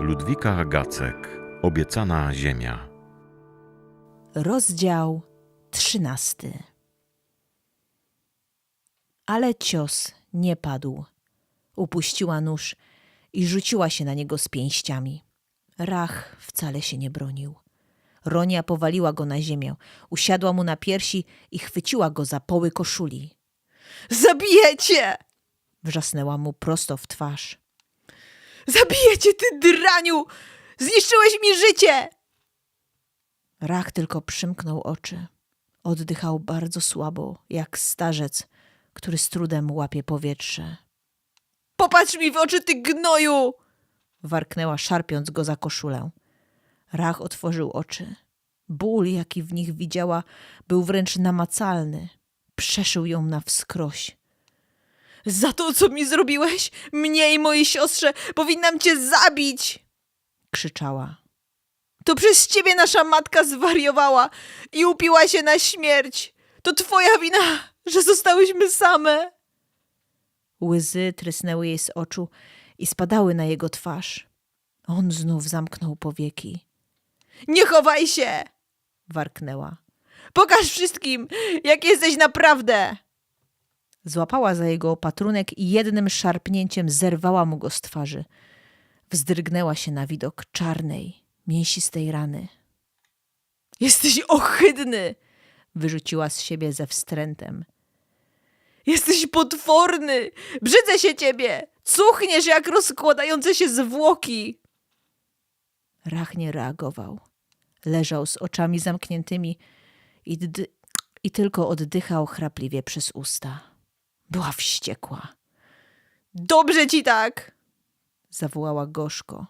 Ludwika Gacek Obiecana Ziemia Rozdział trzynasty. Ale cios nie padł. Upuściła nóż i rzuciła się na niego z pięściami. Rach wcale się nie bronił. Ronia powaliła go na ziemię, usiadła mu na piersi i chwyciła go za poły koszuli. Zabijecie! wrzasnęła mu prosto w twarz. Zabijecie, ty draniu! Zniszczyłeś mi życie! Rach tylko przymknął oczy. Oddychał bardzo słabo, jak starzec, który z trudem łapie powietrze. Popatrz mi w oczy, ty gnoju! warknęła, szarpiąc go za koszulę. Rach otworzył oczy. Ból, jaki w nich widziała, był wręcz namacalny. Przeszył ją na wskroś. Za to, co mi zrobiłeś, mnie i mojej siostrze, powinnam cię zabić! krzyczała. To przez ciebie nasza matka zwariowała i upiła się na śmierć. To twoja wina, że zostałyśmy same. Łzy trysnęły jej z oczu i spadały na jego twarz. On znów zamknął powieki. Nie chowaj się! warknęła. Pokaż wszystkim, jak jesteś naprawdę! Złapała za jego opatrunek i jednym szarpnięciem zerwała mu go z twarzy. Wzdrygnęła się na widok czarnej, mięsistej rany. Jesteś ohydny! wyrzuciła z siebie ze wstrętem. Jesteś potworny! Brzydzę się ciebie! Cuchniesz jak rozkładające się zwłoki! Rach nie reagował. Leżał z oczami zamkniętymi i, i tylko oddychał chrapliwie przez usta. Była wściekła. Dobrze ci tak! zawołała gorzko.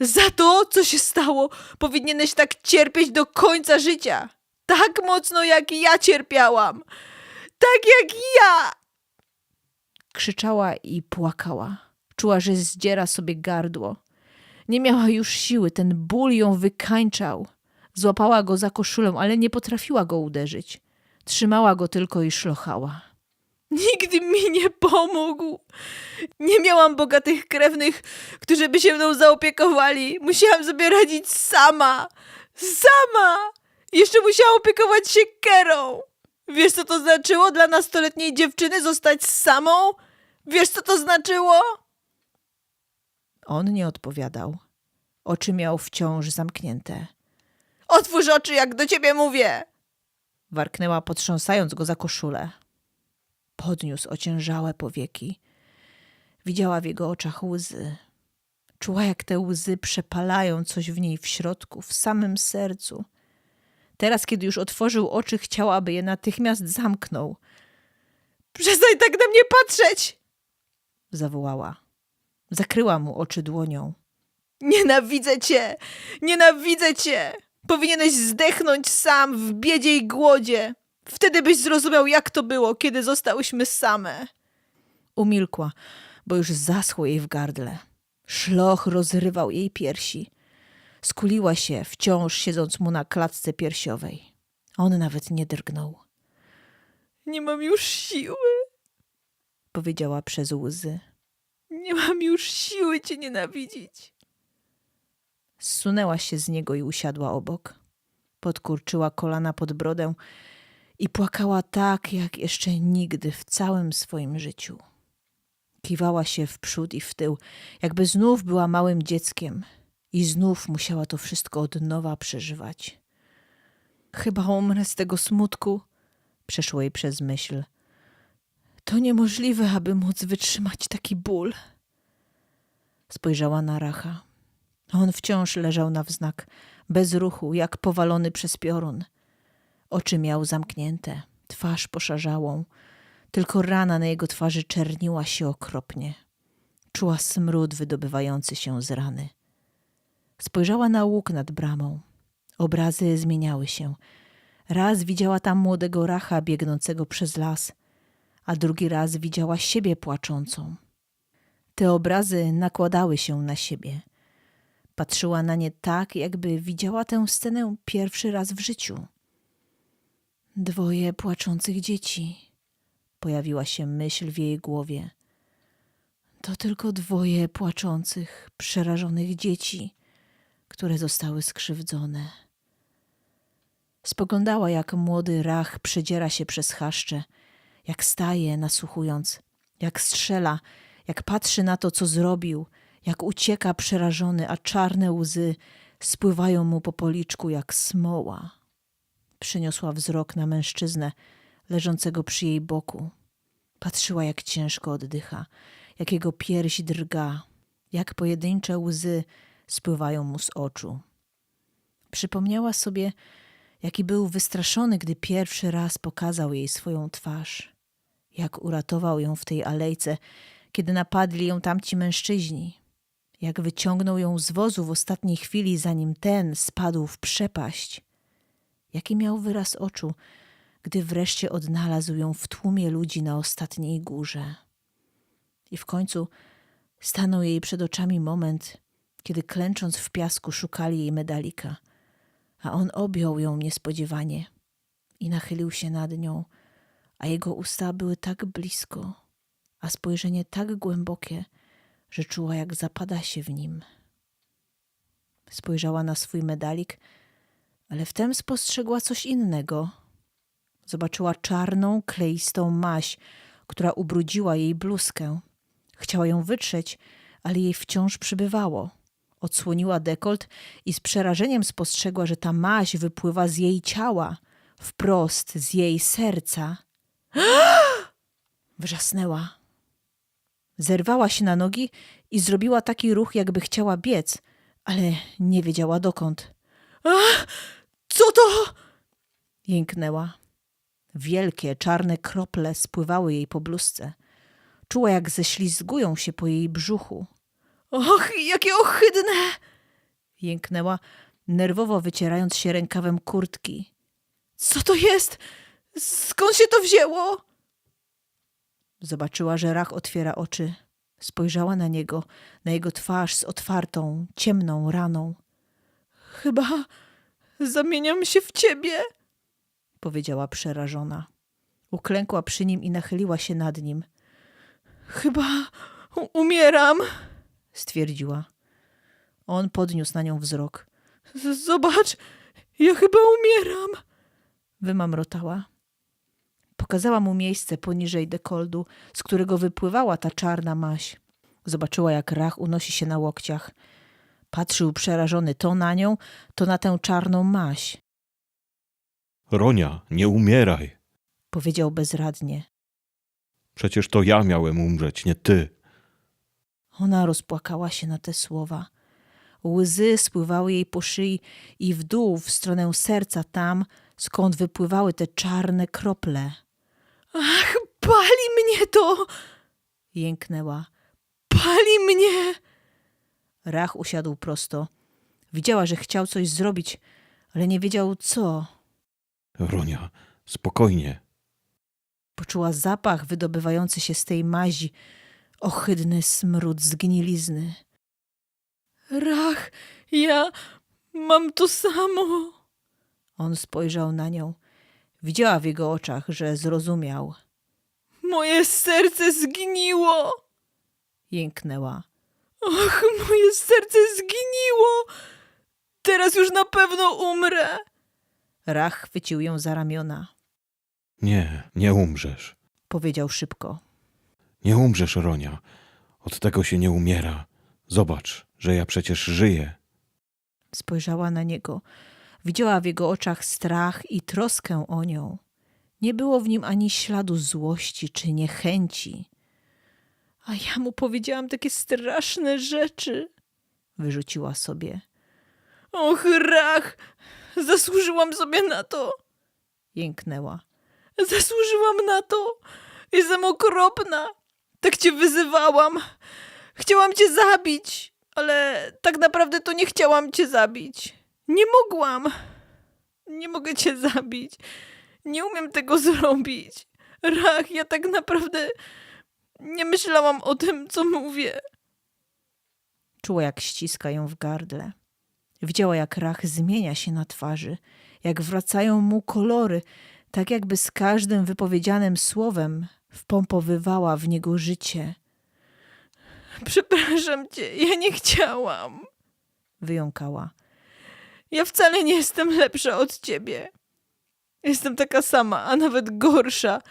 Za to, co się stało, powinieneś tak cierpieć do końca życia. Tak mocno, jak ja cierpiałam. Tak jak ja! Krzyczała i płakała. Czuła, że zdziera sobie gardło. Nie miała już siły, ten ból ją wykańczał. Złapała go za koszulę, ale nie potrafiła go uderzyć. Trzymała go tylko i szlochała. Nigdy mi nie pomógł. Nie miałam bogatych krewnych, którzy by się mną zaopiekowali. Musiałam sobie radzić sama. Sama! Jeszcze musiałam opiekować się Kerą. Wiesz, co to znaczyło dla nastoletniej dziewczyny zostać samą? Wiesz, co to znaczyło? On nie odpowiadał. Oczy miał wciąż zamknięte. Otwórz oczy, jak do ciebie mówię! Warknęła, potrząsając go za koszulę. Podniósł ociężałe powieki. Widziała w jego oczach łzy. Czuła, jak te łzy przepalają coś w niej w środku, w samym sercu. Teraz, kiedy już otworzył oczy, chciała, aby je natychmiast zamknął. Przestań tak na mnie patrzeć! zawołała. Zakryła mu oczy dłonią. Nienawidzę cię! Nienawidzę cię! Powinieneś zdechnąć sam w biedzie i głodzie. Wtedy byś zrozumiał, jak to było, kiedy zostałyśmy same. Umilkła, bo już zaschło jej w gardle. Szloch rozrywał jej piersi. Skuliła się, wciąż siedząc mu na klatce piersiowej. On nawet nie drgnął. Nie mam już siły, powiedziała przez łzy. Nie mam już siły cię nienawidzić. Zsunęła się z niego i usiadła obok. Podkurczyła kolana pod brodę i płakała tak, jak jeszcze nigdy w całym swoim życiu. Kiwała się w przód i w tył, jakby znów była małym dzieckiem i znów musiała to wszystko od nowa przeżywać. Chyba umrę z tego smutku, przeszło jej przez myśl. To niemożliwe, aby móc wytrzymać taki ból. Spojrzała na Racha. On wciąż leżał na wznak, bez ruchu, jak powalony przez piorun. Oczy miał zamknięte, twarz poszarzałą. Tylko rana na jego twarzy czerniła się okropnie. Czuła smród wydobywający się z rany. Spojrzała na łuk nad bramą. Obrazy zmieniały się. Raz widziała tam młodego racha biegnącego przez las, a drugi raz widziała siebie płaczącą. Te obrazy nakładały się na siebie. Patrzyła na nie tak, jakby widziała tę scenę pierwszy raz w życiu. Dwoje płaczących dzieci, Pojawiła się myśl w jej głowie. To tylko dwoje płaczących, przerażonych dzieci, które zostały skrzywdzone. Spoglądała, jak młody rach przedziera się przez chaszcze, jak staje, nasłuchując, jak strzela, jak patrzy na to, co zrobił, jak ucieka przerażony, a czarne łzy spływają mu po policzku jak smoła. Przyniosła wzrok na mężczyznę leżącego przy jej boku. Patrzyła, jak ciężko oddycha, jak jego pierś drga, jak pojedyncze łzy spływają mu z oczu. Przypomniała sobie, jaki był wystraszony, gdy pierwszy raz pokazał jej swoją twarz. Jak uratował ją w tej alejce, kiedy napadli ją tamci mężczyźni. Jak wyciągnął ją z wozu w ostatniej chwili, zanim ten spadł w przepaść. Jaki miał wyraz oczu, gdy wreszcie odnalazł ją w tłumie ludzi na ostatniej górze. I w końcu stanął jej przed oczami moment, kiedy klęcząc w piasku szukali jej medalika, a on objął ją niespodziewanie i nachylił się nad nią, a jego usta były tak blisko, a spojrzenie tak głębokie, że czuła, jak zapada się w nim. Spojrzała na swój medalik, ale wtem spostrzegła coś innego. Zobaczyła czarną, kleistą maź, która ubrudziła jej bluzkę. Chciała ją wytrzeć, ale jej wciąż przybywało. Odsłoniła dekolt i z przerażeniem spostrzegła, że ta maź wypływa z jej ciała, wprost z jej serca. Wrzasnęła. Zerwała się na nogi i zrobiła taki ruch, jakby chciała biec, ale nie wiedziała dokąd. A, co to? Jęknęła. Wielkie, czarne krople spływały jej po bluzce. Czuła, jak ześlizgują się po jej brzuchu. Och, jakie ohydne! Jęknęła, nerwowo wycierając się rękawem kurtki. Co to jest? Skąd się to wzięło? Zobaczyła, że Rach otwiera oczy. Spojrzała na niego, na jego twarz z otwartą, ciemną raną. Chyba zamieniam się w ciebie, powiedziała przerażona. Uklękła przy nim i nachyliła się nad nim. Chyba umieram, stwierdziła. On podniósł na nią wzrok. Zobacz, ja chyba umieram, wymamrotała. Pokazała mu miejsce poniżej dekoldu, z którego wypływała ta czarna maź. Zobaczyła, jak rach unosi się na łokciach. Patrzył przerażony to na nią, to na tę czarną maź. Ronia, nie umieraj. Powiedział bezradnie. Przecież to ja miałem umrzeć, nie ty. Ona rozpłakała się na te słowa. Łzy spływały jej po szyi i w dół, w stronę serca, tam, skąd wypływały te czarne krople. Ach, pali mnie to! Jęknęła. Pali mnie! Rach usiadł prosto. Widziała, że chciał coś zrobić, ale nie wiedział co. Ronia, spokojnie. Poczuła zapach wydobywający się z tej mazi, ohydny smród zgnilizny. Rach, ja mam to samo. On spojrzał na nią. Widziała w jego oczach, że zrozumiał. Moje serce zgniło! Jęknęła. Och, moje serce zgniło! Teraz już na pewno umrę! Rach chwycił ją za ramiona. Nie, nie umrzesz. Powiedział szybko. Nie umrzesz, Ronia. Od tego się nie umiera. Zobacz, że ja przecież żyję. Spojrzała na niego. Widziała w jego oczach strach i troskę o nią. Nie było w nim ani śladu złości czy niechęci. A ja mu powiedziałam takie straszne rzeczy, wyrzuciła sobie. Och, rach! Zasłużyłam sobie na to! Jęknęła. Zasłużyłam na to! Jestem okropna! Tak cię wyzywałam! Chciałam cię zabić, ale tak naprawdę to nie chciałam cię zabić. Nie mogłam. Nie mogę cię zabić. Nie umiem tego zrobić. Rach, ja tak naprawdę nie myślałam o tym, co mówię. Czuła, jak ściska ją w gardle. Widziała, jak rach zmienia się na twarzy, jak wracają mu kolory, tak jakby z każdym wypowiedzianym słowem wpompowywała w niego życie. Przepraszam cię, ja nie chciałam, wyjąkała. Ja wcale nie jestem lepsza od ciebie. Jestem taka sama, a nawet gorsza.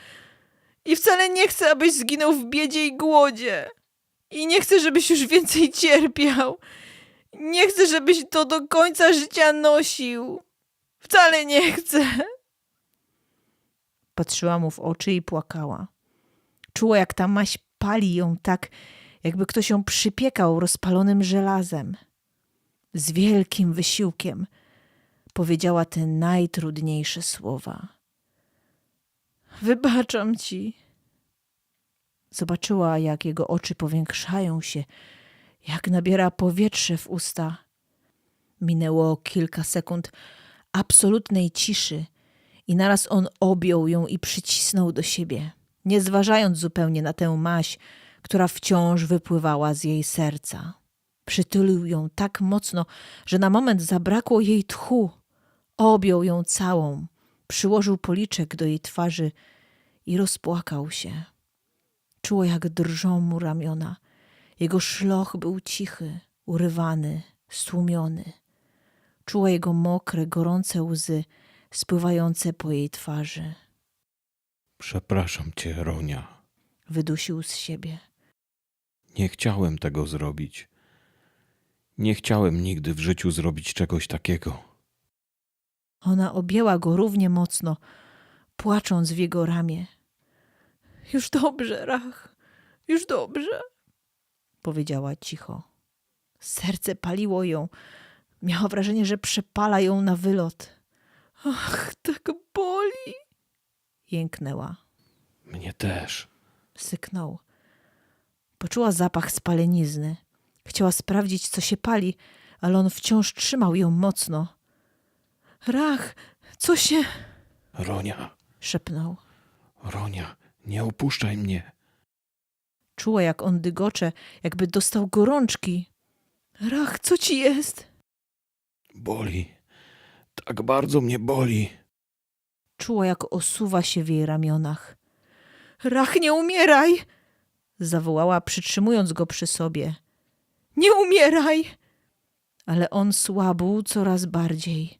I wcale nie chcę, abyś zginął w biedzie i głodzie. I nie chcę, żebyś już więcej cierpiał. Nie chcę, żebyś to do końca życia nosił. Wcale nie chcę. Patrzyła mu w oczy i płakała. Czuła, jak ta maść pali ją tak, jakby ktoś ją przypiekał rozpalonym żelazem. Z wielkim wysiłkiem powiedziała te najtrudniejsze słowa. Wybaczam ci. Zobaczyła, jak jego oczy powiększają się, jak nabiera powietrze w usta. Minęło kilka sekund absolutnej ciszy i naraz on objął ją i przycisnął do siebie, nie zważając zupełnie na tę maść, która wciąż wypływała z jej serca. Przytulił ją tak mocno, że na moment zabrakło jej tchu. Objął ją całą, przyłożył policzek do jej twarzy i rozpłakał się. Czuło, jak drżą mu ramiona. Jego szloch był cichy, urywany, stłumiony. Czuła jego mokre, gorące łzy spływające po jej twarzy. Przepraszam cię, Ronia. Wydusił z siebie. Nie chciałem tego zrobić. Nie chciałem nigdy w życiu zrobić czegoś takiego. Ona objęła go równie mocno, płacząc w jego ramię. Już dobrze, Rach, już dobrze, powiedziała cicho. Serce paliło ją. Miała wrażenie, że przepala ją na wylot. Ach, tak boli! Jęknęła. Mnie też. Syknął. Poczuła zapach spalenizny. Chciała sprawdzić, co się pali, ale on wciąż trzymał ją mocno. Rach, co się... Ronia, szepnął. Ronia, nie opuszczaj mnie. Czuła, jak on dygocze, jakby dostał gorączki. Rach, co ci jest? Boli. Tak bardzo mnie boli. Czuła, jak osuwa się w jej ramionach. Rach, nie umieraj! Zawołała, przytrzymując go przy sobie. Nie umieraj! Ale on słabł coraz bardziej.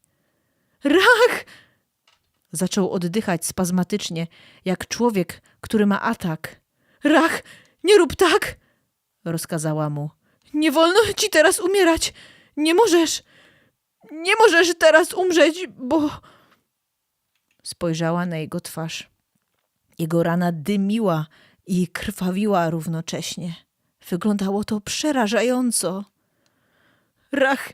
Rach! Zaczął oddychać spazmatycznie, jak człowiek, który ma atak. Rach, nie rób tak! Rozkazała mu. Nie wolno ci teraz umierać! Nie możesz! Nie możesz teraz umrzeć, bo... Spojrzała na jego twarz. Jego rana dymiła i krwawiła równocześnie. Wyglądało to przerażająco. Rach,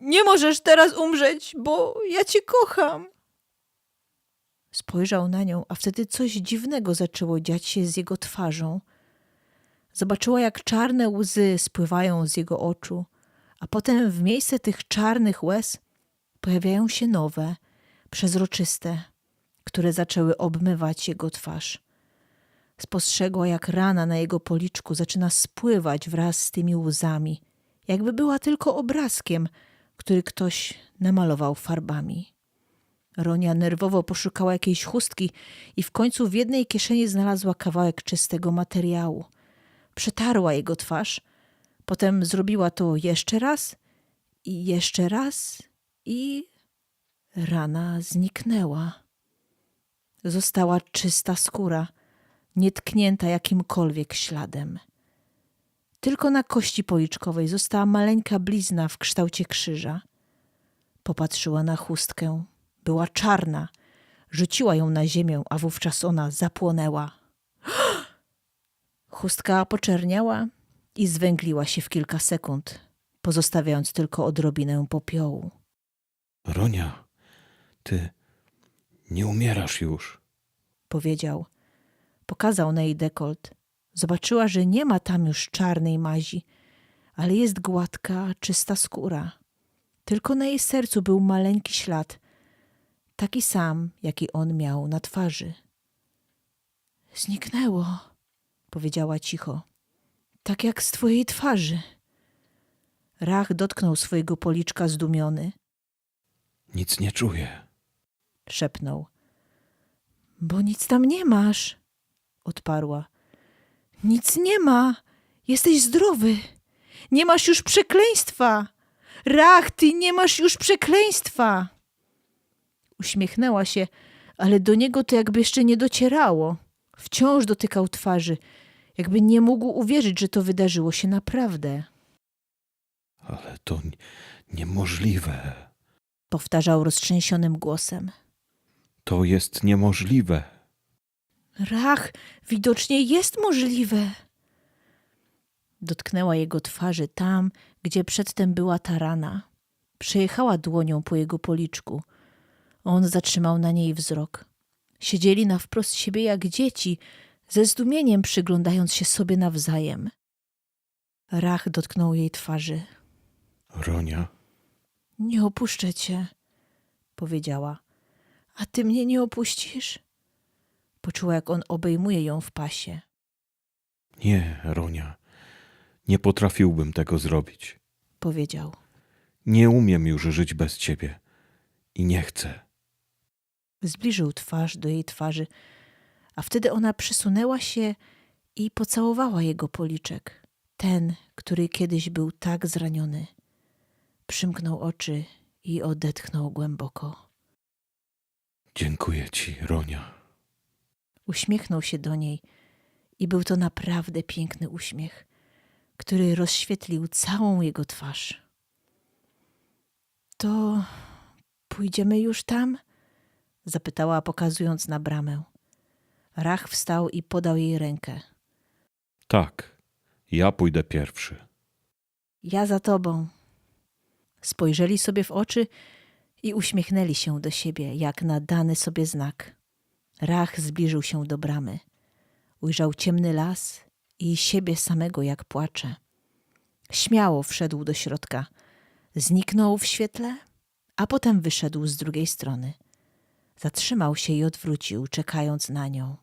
nie możesz teraz umrzeć, bo ja cię kocham. Spojrzał na nią, a wtedy coś dziwnego zaczęło dziać się z jego twarzą. Zobaczyła, jak czarne łzy spływają z jego oczu, a potem w miejsce tych czarnych łez pojawiają się nowe, przezroczyste, które zaczęły obmywać jego twarz. Spostrzegła, jak rana na jego policzku zaczyna spływać wraz z tymi łzami, jakby była tylko obrazkiem, który ktoś namalował farbami. Ronia nerwowo poszukała jakiejś chustki i w końcu w jednej kieszeni znalazła kawałek czystego materiału. Przetarła jego twarz, potem zrobiła to jeszcze raz i jeszcze raz i rana zniknęła. Została czysta skóra, nietknięta jakimkolwiek śladem. Tylko na kości policzkowej została maleńka blizna w kształcie krzyża. Popatrzyła na chustkę. Była czarna. Rzuciła ją na ziemię, a wówczas ona zapłonęła. Chustka poczerniała i zwęgliła się w kilka sekund, pozostawiając tylko odrobinę popiołu. Ronia, ty nie umierasz już. powiedział. Pokazał na jej dekolt. Zobaczyła, że nie ma tam już czarnej mazi, ale jest gładka, czysta skóra. Tylko na jej sercu był maleńki ślad, taki sam, jaki on miał na twarzy. Zniknęło, powiedziała cicho. Tak jak z twojej twarzy. Rach dotknął swojego policzka zdumiony. Nic nie czuję. Szepnął. Bo nic tam nie masz, odparła. Nic nie ma. Jesteś zdrowy. Nie masz już przekleństwa. Rach, ty nie masz już przekleństwa. Uśmiechnęła się, ale do niego to jakby jeszcze nie docierało. Wciąż dotykał twarzy, jakby nie mógł uwierzyć, że to wydarzyło się naprawdę. Ale to niemożliwe. Powtarzał roztrzęsionym głosem. To jest niemożliwe. Rach, widocznie jest możliwe. Dotknęła jego twarzy tam, gdzie przedtem była ta rana. Przejechała dłonią po jego policzku. On zatrzymał na niej wzrok. Siedzieli na wprost siebie jak dzieci, ze zdumieniem przyglądając się sobie nawzajem. Rach dotknął jej twarzy. Ronia, Nie opuszczę cię, powiedziała. A ty mnie nie opuścisz? Poczuła, jak on obejmuje ją w pasie. nie, Ronia. Nie potrafiłbym tego zrobić. Powiedział. Nie umiem już żyć bez ciebie. I nie chcę. Zbliżył twarz do jej twarzy, a wtedy ona przysunęła się i pocałowała jego policzek. Ten, który kiedyś był tak zraniony. Przymknął oczy i odetchnął głęboko. Dziękuję ci, Ronia. Uśmiechnął się do niej i był to naprawdę piękny uśmiech, który rozświetlił całą jego twarz. To pójdziemy już tam? zapytała, pokazując na bramę. Rach wstał i podał jej rękę. Tak, ja pójdę pierwszy. Ja za tobą. Spojrzeli sobie w oczy i uśmiechnęli się do siebie, jak na dany sobie znak. Rach zbliżył się do bramy. Ujrzał ciemny las i siebie samego, jak płacze. Śmiało wszedł do środka. Zniknął w świetle, a potem wyszedł z drugiej strony. Zatrzymał się i odwrócił, czekając na nią.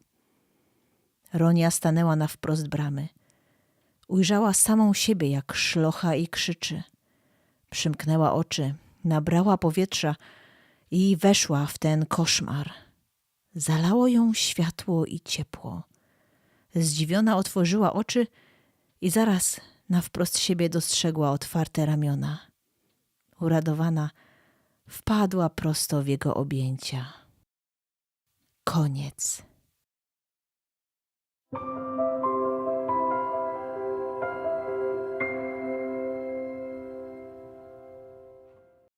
Ronia stanęła na wprost bramy. Ujrzała samą siebie, jak szlocha i krzyczy. Przymknęła oczy, nabrała powietrza i weszła w ten koszmar. Zalało ją światło i ciepło. Zdziwiona otworzyła oczy i zaraz na wprost siebie dostrzegła otwarte ramiona. Uradowana wpadła prosto w jego objęcia. Koniec.